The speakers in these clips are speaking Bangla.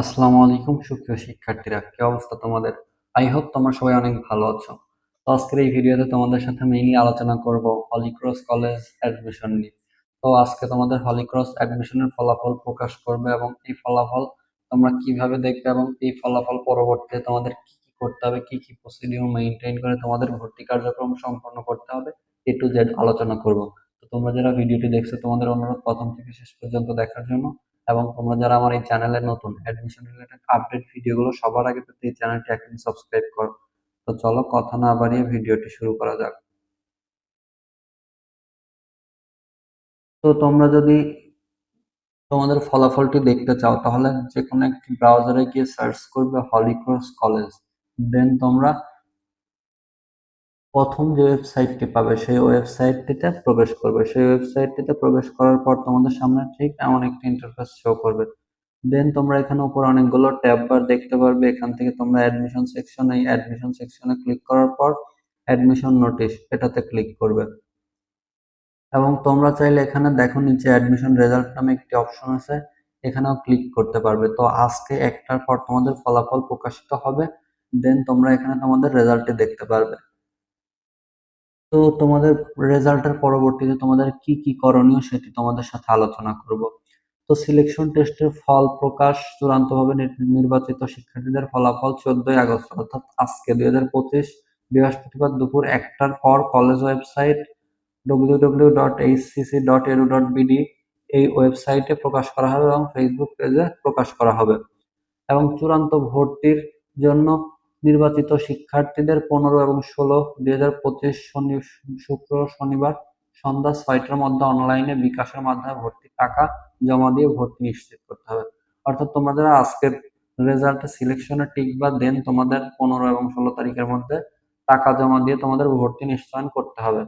আসসালামু আলাইকুম, সুপ্রিয় শিক্ষার্থীরা। কি অবস্থা তোমাদের? আই হোপ তোমরা সবাই অনেক ভালো আছো। তো আজকের এই ভিডিওতে তোমাদের সাথে মেইনলি আলোচনা করব হলিক্রস কলেজ অ্যাডমিশন নিয়ে। তো আজকে তোমাদের হলিক্রস অ্যাডমিশনের ফলাফল প্রকাশ করবে এবং এই ফলাফল তোমরা কীভাবে দেখবে এবং এই ফলাফল পরবর্তীতে তোমাদের কি কি করতে হবে, কি কি প্রসিডিউর মেইনটেইন করে তোমাদের ভর্তি কার্যক্রম সম্পন্ন করতে হবে এ টু জেড আলোচনা করব। তো তোমরা যারা ভিডিওটি দেখছ, তোমাদের অনুরোধ প্রথম থেকে শেষ পর্যন্ত দেখার জন্য এবং তোমরা যারা আমার এই চ্যানেলে নতুন অ্যাডমিশন রিলেটেড আপডেট ভিডিওগুলো সবার আগে পেতে এই চ্যানেলটি এখন সাবস্ক্রাইব করো। তো চলো কথা না বাড়িয়ে ভিডিওটি শুরু করা যাক। তো তোমরা যদি তোমাদের ফলাফলটি দেখতে চাও, তাহলে যে কোনো একটি ব্রাউজারে গিয়ে সার্চ করবে হলিক্রস কলেজ দেন তোমরা প্রথম যে ওয়েবসাইটটি পাবে, সেই ওয়েবসাইটটিতে প্রবেশ করবে। সেই ওয়েবসাইটটিতে প্রবেশ করার পর তোমাদের সামনে ঠিক এমন একটি ইন্টারফেস শো করবে। দেন তোমরা এখানে উপর অনেকগুলো ট্যাব বার দেখতে পারবে। এখান থেকে তোমরা অ্যাডমিশন সেকশন এই অ্যাডমিশন সেকশনে ক্লিক করার পর অ্যাডমিশন নোটিশ এটাতে ক্লিক করবে। এবং তোমরা চাইলে এখানে দেখো নিচে অ্যাডমিশন রেজাল্ট নামে একটি অপশন আছে, এখানেও ক্লিক করতে পারবে। তো আজকে একটার পর তোমাদের ফলাফল প্রকাশিত হবে। দেন তোমরা এখানে তোমাদের রেজাল্টটি দেখতে পারবে। তো তোমাদের রেজাল্টের পরবর্তীতে তোমাদের কি কি করণীয় সেটি তোমাদের সাথে আলোচনা করব। তো সিলেকশন টেস্টের ফল প্রকাশ চূড়ান্তভাবে নির্বাচিত শিক্ষার্থীদের ফলাফল চোদ্দই আগস্ট, অর্থাৎ আজকে দুই হাজার পঁচিশ বৃহস্পতিবার দুপুর একটার পর college website W W dot HCC dot edu dot BD এই ওয়েবসাইটে প্রকাশ করা হবে এবং ফেসবুক পেজে প্রকাশ করা হবে। এবং চূড়ান্ত ভর্তির জন্য নির্বাচিত শিক্ষার্থীদের পনেরো এবং ষোলো দুই হাজার পঁচিশ শনি শুক্র শনিবার সন্ধ্যা ছয়টার মধ্যে অনলাইনে বিকাশের মাধ্যমে ভর্তির টাকা জমা দিয়ে ভর্তি নিশ্চিত করতে হবে। অর্থাৎ তোমরা যারা আজকের রেজাল্টে সিলেকশনে টিকবা দেন তোমাদের পনেরো এবং ষোলো তারিখের মধ্যে টাকা জমা দিয়ে তোমাদের ভর্তি নিশ্চয়ন করতে হবে।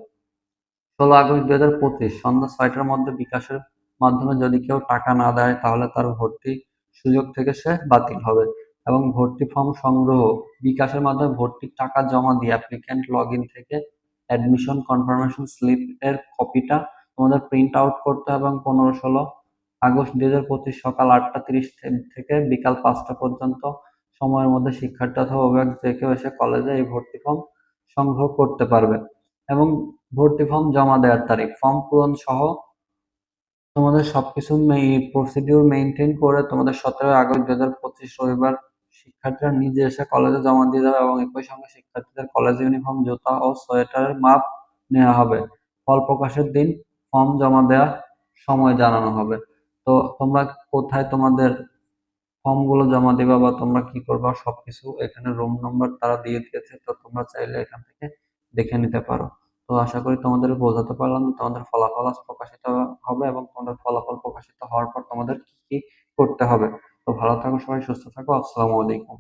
ষোলো আগস্ট দুই হাজার পঁচিশ সন্ধ্যা ছয়টার মধ্যে বিকাশের মাধ্যমে যদি কেউ টাকা না দেয়, তাহলে তার ভর্তি সুযোগ থেকে সে বাতিল হবে। এবং ভর্তি ফর্ম সংগ্রহ, বিকাশের মাধ্যমে ভর্তির টাকা জমা দিয়ে অ্যাপ্লিক্যান্ট লগ ইন থেকে অ্যাডমিশন কনফার্মেশন স্লিপ এর কপিটা তোমাদের প্রিন্ট আউট করতে হবে এবং পনেরো ষোলো আগস্ট দুই হাজার পঁচিশ সকাল আটটা তিরিশ থেকে বিকাল পাঁচটা পর্যন্ত সময়ের মধ্যে শিক্ষার্থী অথবা অভিভাবক যে এসে কলেজে এই ভর্তি ফর্ম সংগ্রহ করতে পারবে এবং ভর্তি ফর্ম জমা দেওয়ার তারিখ, ফর্ম পূরণ সহ তোমাদের সবকিছু প্রসিডিউর মেনটেন করে তোমাদের সতেরোই আগস্ট দু হাজার পঁচিশ রবিবার শিক্ষার্থীরা নিজে এসে কলেজে জমা দিয়ে যাবে এবং একই সঙ্গে শিক্ষার্থীদের কলেজ ইউনিফর্ম জুতা ও সোয়েটারের মাপ নেওয়া হবে। ফল প্রকাশের দিন ফর্ম জমা দেওয়ার সময় জানানো হবে। তো তোমরা কোথায় তোমাদের ফর্মগুলো জমা দিবা বা তোমরা কি করবা সবকিছু এখানে রুম নম্বর তারা দিয়ে দিয়েছে, তো তোমরা চাইলে এখান থেকে দেখে নিতে পারো। তো আশা করি তোমাদের বোঝাতে পারলাম যে তোমাদের ফলাফল প্রকাশিত হবে এবং তোমাদের ফলাফল প্রকাশিত হওয়ার পর তোমাদের কি কি করতে হবে। তো ভালো থাকো সবাই সুস্থ থাকো আসসালামু আলাইকুম।